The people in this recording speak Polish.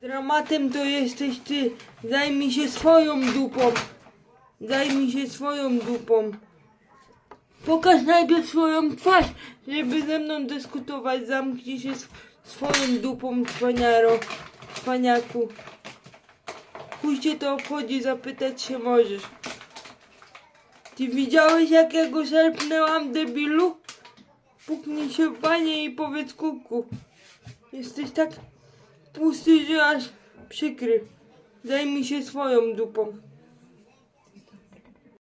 Dramatem to jesteś ty. Zajmij się swoją dupą. Zajmij się swoją dupą. Pokaż najpierw swoją twarz, żeby ze mną dyskutować. Zamknij się sw- swoją dupą, cwaniaro, cwaniaku. Chuj cię to obchodzi, zapytać się możesz. Ty widziałeś jak ja go szerpnęłam, debilu? Puknij się w i powiedz kuku. Jesteś tak pusty, że aż przykry. Zajmij się swoją dupą.